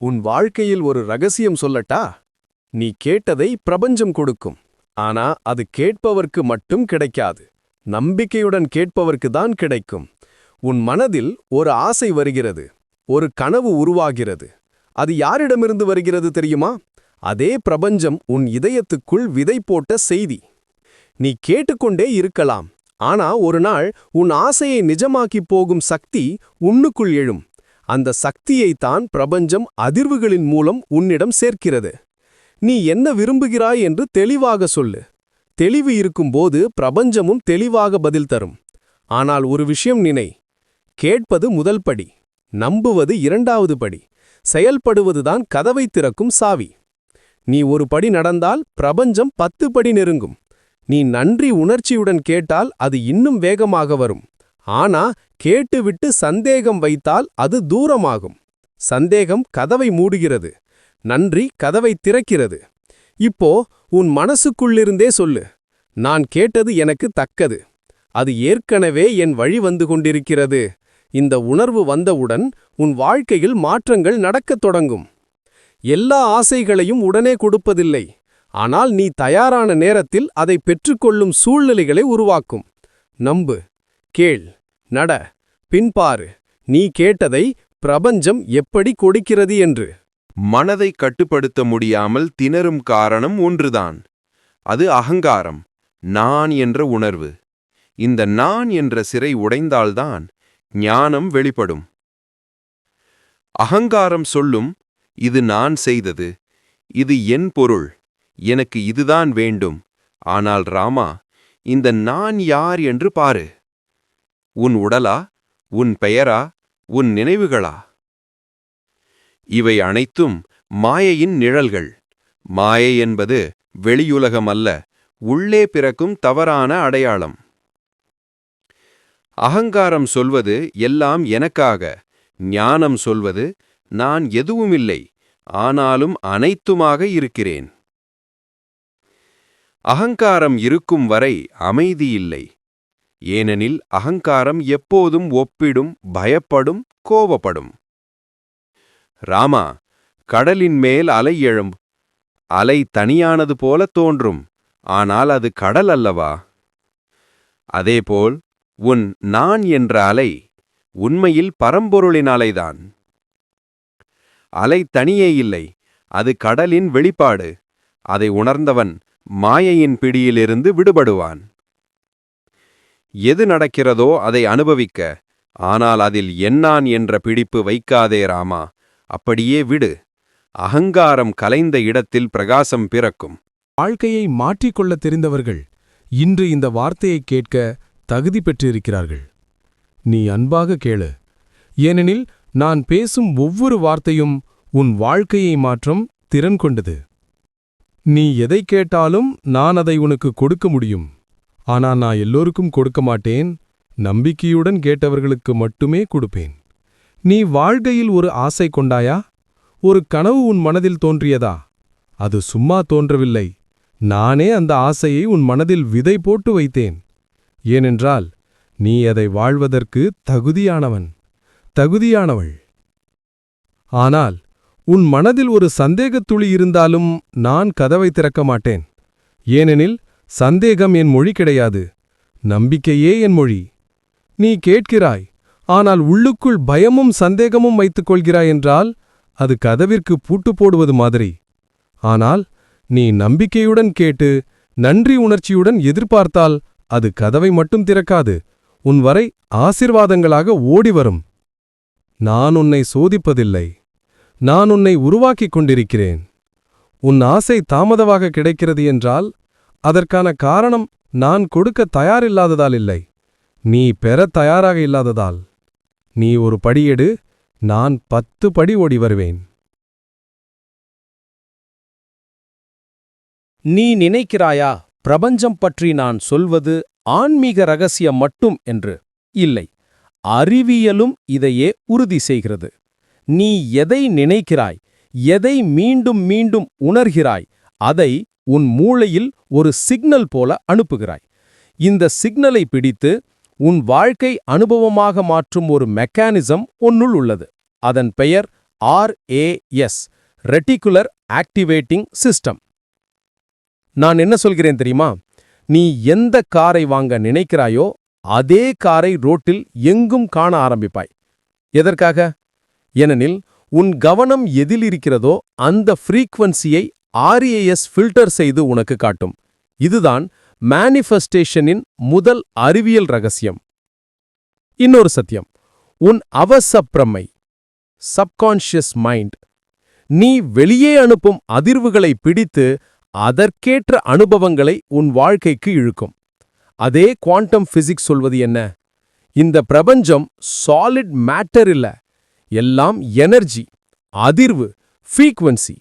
உன் வாழ்க்கையில் ஒரு ரகசியம் சொல்லட்டா? நீ கேட்டதை பிரபஞ்சம் கொடுக்கும். ஆனா அது கேட்பவர்க்கு மட்டும் கிடைக்காது. நம்பிக்கையுடன் கேட்பவர்க்கு தான் கிடைக்கும். உன் மனதில் ஒரு ஆசை வருகிறது. ஒரு கனவு உருவாகிறது. அது யாரிடமிருந்து வருகிறது தெரியுமா? அதே பிரபஞ்சம் உன் இதயத்துக்குள் விதை போட்ட செய்தி. நீ கேட்டுக்கொண்டே இருக்கலாம். ஆனா ஒரு நாள் உன் ஆசையை நிஜமாக்கிப் போகும் சக்தி உன்னுக்குள் எழும். அந்த சக்தியைத்தான் பிரபஞ்சம் அதிர்வுகளின் மூலம் உன்னிடம் சேர்க்கிறது. நீ என்ன விரும்புகிறாய் என்று தெளிவாக சொல்லு. தெளிவு இருக்கும்போது பிரபஞ்சமும் தெளிவாக பதில் தரும். ஆனால் ஒரு விஷயம் நினை. கேட்பது முதல் படி. நம்புவது இரண்டாவது படி. செயல்படுவதுதான் கதவை திறக்கும் சாவி. நீ ஒரு படி நடந்தால் பிரபஞ்சம் பத்து படி நெருங்கும். நீ நன்றி உணர்ச்சியுடன் கேட்டால் அது இன்னும் வேகமாக வரும். ஆனா கேட்டுவிட்டு சந்தேகம் வைத்தால் அது தூரமாகும். சந்தேகம் கதவை மூடுகிறது. நன்றி கதவை திறக்கிறது. இப்போ உன் மனசுக்குள்ளிருந்தே சொல்லு. நான் கேட்டது எனக்கு தக்கது. அது ஏற்கனவே என் வழி வந்து கொண்டிருக்கிறது. இந்த உணர்வு வந்தவுடன் உன் வாழ்க்கையில் மாற்றங்கள் நடக்கத் தொடங்கும். எல்லா ஆசைகளையும் உடனே கொடுப்பதில்லை. ஆனால் நீ தயாரான நேரத்தில் அதை பெற்றுக்கொள்ளும் சூழ்நிலைகளை உருவாக்கும். நம்பு. கேள். நட பின்பாரு நீ கேட்டதை பிரபஞ்சம் எப்படி கொடுக்கிறது என்று. மனதை கட்டுப்படுத்த முடியாமல் திணறும் காரணம் ஒன்றுதான். அது அகங்காரம் நான் என்ற உணர்வு. இந்த நான் என்ற சிறை உடைந்தால்தான் ஞானம் வெளிப்படும். அகங்காரம் சொல்லும் இது நான் செய்தது இது என் பொருள் எனக்கு இதுதான் வேண்டும். ஆனால் ராமா இந்த நான் யார் என்று பாரு. உன் உடலா? உன் பெயரா? உன் நினைவுகளா? இவை அனைத்தும் மாயையின் நிழல்கள். மாயை என்பது வெளியுலகம் அல்ல உள்ளே பிறக்கும் தவறான அடையாளம். அகங்காரம் சொல்வது எல்லாம் எனக்காக ஞானம் சொல்வது நான் எதுவுமில்லை ஆனாலும் அனைத்துமாக இருக்கிறேன். அகங்காரம் இருக்கும் வரை அமைதி இல்லை. ஏனெனில் அகங்காரம் எப்போதும் ஒப்பிடும் பயப்படும் கோபப்படும். ராமா கடலின் மேல் அலை எழும். அலை தனியானது போல தோன்றும் ஆனால் அது கடல் அல்லவா? அதேபோல் உன் நான் என்ற அலை உண்மையில் பரம்பொருளின் அலைதான். அலை தனியே இல்லை அது கடலின் வெளிப்பாடு. அதை உணர்ந்தவன் மாயையின் பிடியிலிருந்து விடுபடுவான். எது நடக்கிறதோ அதை அனுபவிக்க. ஆனால் அதில் என்னான் என்ற பிடிப்பு வைக்காதே ராமா. அப்படியே விடு. அகங்காரம் கலைந்த இடத்தில் பிரகாசம் பிறக்கும். வாழ்க்கையை மாற்றிக்கொள்ள தெரிந்தவர்கள் இன்று இந்த வார்த்தையைக் கேட்க தகுதி பெற்றிருக்கிறார்கள். நீ அன்பாக கேளு. ஏனெனில் நான் பேசும் ஒவ்வொரு வார்த்தையும் உன் வாழ்க்கையை மாற்றும் திறன் கொண்டது. நீ எதை கேட்டாலும் நான் அதை உனக்கு கொடுக்க முடியும். ஆனா நான் எல்லோருக்கும் கொடுக்க மாட்டேன் நம்பிக்கையுடன் கேட்டவர்களுக்கு மட்டுமே கொடுப்பேன். நீ வாழ்க்கையில் ஒரு ஆசை கொண்டாயா? ஒரு கனவு உன் மனதில் தோன்றியதா? அது சும்மா தோன்றவில்லை. நானே அந்த ஆசையை உன் மனதில் விதை போட்டு வைத்தேன். ஏனென்றால் நீ அதை வாழ்வதற்கு தகுதியானவன் தகுதியானவள். ஆனால் உன் மனதில் ஒரு சந்தேகத் துளி இருந்தாலும் நான் கதவை திறக்க மாட்டேன். ஏனெனில் சந்தேகம் என் மொழி கிடையாது. நம்பிக்கையே என் மொழி. நீ கேட்கிறாய் ஆனால் உள்ளுக்குள் பயமும் சந்தேகமும் வைத்துக் கொள்கிறாய் என்றால் அது கதவிற்கு பூட்டு போடுவது மாதிரி. ஆனால் நீ நம்பிக்கையுடன் கேட்டு நன்றி உணர்ச்சியுடன் எதிர்பார்த்தால் அது கதவை மட்டும் திறக்காது உன் வரை ஆசிர்வாதங்களாக ஓடி வரும். நான் உன்னை சோதிப்பதில்லை. நான் உன்னை உருவாக்கிக் கொண்டிருக்கிறேன். உன் ஆசை தாமதமாக கிடைக்கிறது என்றால் அதற்கான காரணம் நான் கொடுக்க தயாரில்லாததால் இல்லை. நீ பெற தயாராக இல்லாததால். நீ ஒரு படியெடு நான் பத்து படி ஓடி வருவேன். நீ நினைக்கிறாயா பிரபஞ்சம் பற்றி நான் சொல்வது ஆன்மீக ரகசியம் மட்டும் என்று? இல்லை. அறிவியலும் இதையே உறுதி செய்கிறது. நீ எதை நினைக்கிறாய் எதை மீண்டும் மீண்டும் உணர்கிறாய் அதை உன் மூளையில் ஒரு சிக்னல் போல அனுப்புகிறாய். இந்த சிக்னலை பிடித்து உன் வாழ்க்கை அனுபவமாக மாற்றும் ஒரு மெக்கானிசம் உன்னுள் உள்ளது. அதன் பெயர் ஆர்ஏஎஸ் ரெட்டிகுலர் ஆக்டிவேட்டிங் சிஸ்டம். நான் என்ன சொல்கிறேன் தெரியுமா? நீ எந்த காரை வாங்க நினைக்கிறாயோ அதே காரை ரோட்டில் எங்கும் காண ஆரம்பிப்பாய். எதற்காக? ஏனெனில் உன் கவனம் எதில் இருக்கிறதோ அந்த ஃப்ரீக்வன்சியை ஆர்ஏஎஸ் ஃபில்டர் செய்து உனக்கு காட்டும். இதுதான் மேனிஃபெஸ்டேஷனின் முதல் அறிவியல் ரகசியம். இன்னொரு சத்தியம். உன் அவசப்பிரமை சப்கான்ஷியஸ் மைண்ட் நீ வெளியே அனுப்பும் அதிர்வுகளை பிடித்து அதற்கேற்ற அனுபவங்களை உன் வாழ்க்கைக்கு இழுக்கும். அதே குவாண்டம் ஃபிசிக்ஸ் சொல்வது என்ன? இந்த பிரபஞ்சம் சாலிட் மேட்டர் இல்ல. எல்லாம் எனர்ஜி அதிர்வு ஃப்ரீக்வன்சி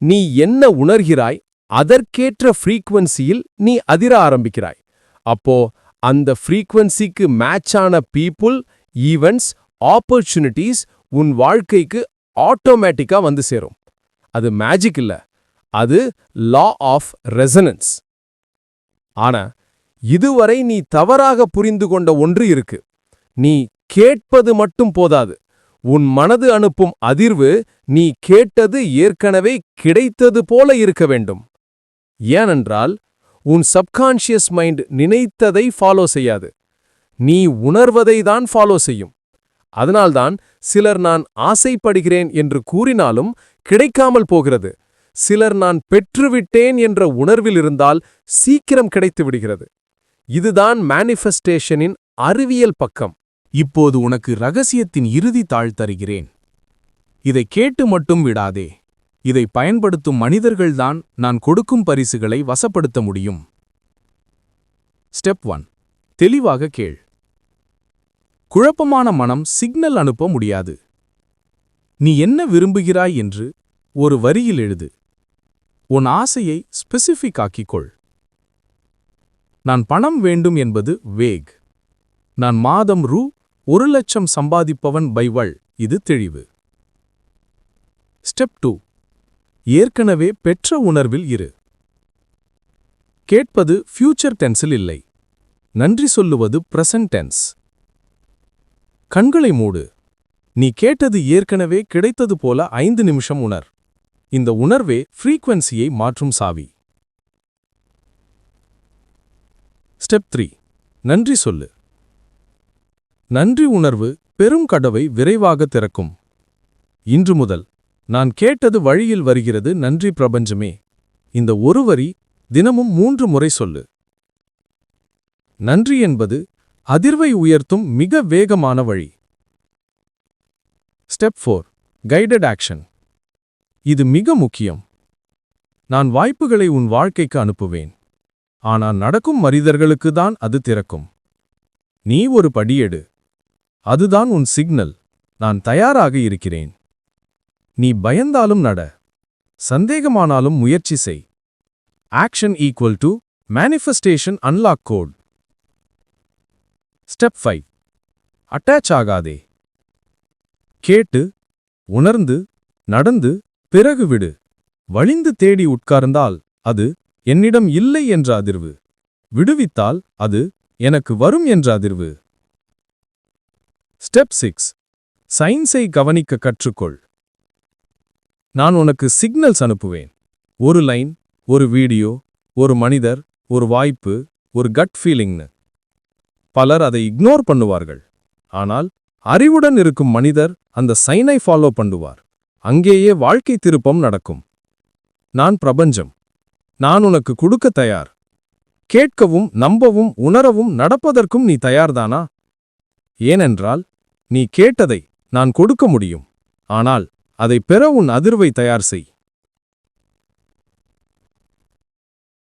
நீ என்ன உணர்கிறாய்? அதற்கேற்ற ஃப்ரீக்வன்சியில் நீ அதிர ஆரம்பிக்கிறாய். அப்போ அந்த ஃப்ரீக்வன்சிக்கு மேட்சான பீப்புள் ஈவெண்ட்ஸ் ஆப்பர்ச்சுனிட்டிஸ் உன் வாழ்க்கைக்கு ஆட்டோமேட்டிக்கா வந்து சேரும். அது மேஜிக் இல்ல. அது லா ஆஃப் ரெசனன்ஸ் ஆனா இதுவரை நீ தவறாக புரிந்து கொண்ட ஒன்று இருக்கு. நீ கேட்பது மட்டும் போதாது. உன் மனது அனுப்பும் அதிர்வு நீ கேட்டது ஏற்கனவே கிடைத்தது போல இருக்க வேண்டும். ஏனென்றால் உன் சப்கான்ஷியஸ் மைண்ட் நினைத்ததை ஃபாலோ செய்யாது. நீ உணர்வதை தான் ஃபாலோ செய்யும். அதனால்தான் சிலர் நான் ஆசைப்படுகிறேன் என்று கூறினாலும் கிடைக்காமல் போகிறது. சிலர் நான் பெற்றுவிட்டேன் என்ற உணர்வில் இருந்தால் சீக்கிரம் கிடைத்து விடுகிறது. இதுதான் மேனிஃபெஸ்டேஷனின் அறிவியல் பக்கம். இப்போது உனக்கு ரகசியத்தின் இறுதி தாழ் தருகிறேன். இதை கேட்டு மட்டும் விடாதே. இதை பயன்படுத்தும் மனிதர்கள்தான் நான் கொடுக்கும் பரிசுகளை வசப்படுத்த முடியும். Step one. தெளிவாக கேள். குழப்பமான மனம் சிக்னல் அனுப்ப முடியாது. நீ என்ன விரும்புகிறாய் என்று ஒரு வரியில் எழுது. உன் ஆசையை ஸ்பெசிஃபிக் ஆக்கிக்கொள். நான் பணம் வேண்டும் என்பது வேக். நான் மாதம் ரூ ஒரு லட்சம் சம்பாதிப்பவன் பைவள் இது தெளிவு. Step two. ஏற்கனவே பெற்ற உணர்வில் இரு. கேட்பது ஃபியூச்சர் டென்ஸில் இல்லை. நன்றி சொல்லுவது பிரசன்ட் டென்ஸ். கண்களை மூடு. நீ கேட்டது ஏற்கனவே கிடைத்தது போல ஐந்து நிமிஷம் உணர். இந்த உணர்வே ஃப்ரீக்வன்சியை மாற்றும் சாவி. Step three. நன்றி சொல்லு. நன்றி உணர்வு பெரும் கடவை விரைவாக திறக்கும். இன்று முதல் நான் கேட்டது வழியில் வருகிறது நன்றி பிரபஞ்சமே. இந்த ஒரு வரி தினமும் மூன்று முறை சொல்லு. நன்றி என்பது அதிர்வை உயர்த்தும் மிக வேகமான வழி. Step four guided action. இது மிக முக்கியம். நான் வாய்ப்புகளை உன் வாழ்க்கைக்கு அனுப்புவேன். ஆனால் நடக்கும் மனிதர்களுக்கு தான் அது திறக்கும். நீ ஒரு படியெடு. அதுதான் உன் சிக்னல். நான் தயாராக இருக்கிறேன். நீ பயந்தாலும் நட. சந்தேகமானாலும் முயற்சி செய். Action equal to manifestation unlock code step five attach ஆகாதே. கேட்டு உணர்ந்து நடந்து பிறகு விடு. வழிந்து தேடி உட்கார்ந்தால் அது என்னிடம் இல்லை என்ற அதிர்வு. விடுவித்தால் அது எனக்கு வரும் என்ற அதிர்வு. ஸ்டெப் சிக்ஸ் சயின்ஸை கவனிக்க கற்றுக்கொள். நான் உனக்கு சிக்னல்ஸ் அனுப்புவேன். ஒரு லைன் ஒரு வீடியோ ஒரு மனிதர் ஒரு வாய்ப்பு ஒரு கட் ஃபீலிங்னு பலர் அதை இக்னோர் பண்ணுவார்கள். ஆனால் அறிவுடன் இருக்கும் மனிதர் அந்த சைனை ஃபாலோ பண்ணுவார். அங்கேயே வாழ்க்கை திருப்பம் நடக்கும். நான் பிரபஞ்சம். நான் உனக்கு கொடுக்க தயார். கேட்கவும் நம்பவும் உணரவும் நடப்பதற்கும் நீ தயார்தானா? ஏனென்றால் நீ கேட்டதை நான் கொடுக்க முடியும். ஆனால் அதை பெற உன் அதிர்வை தயார் செய்.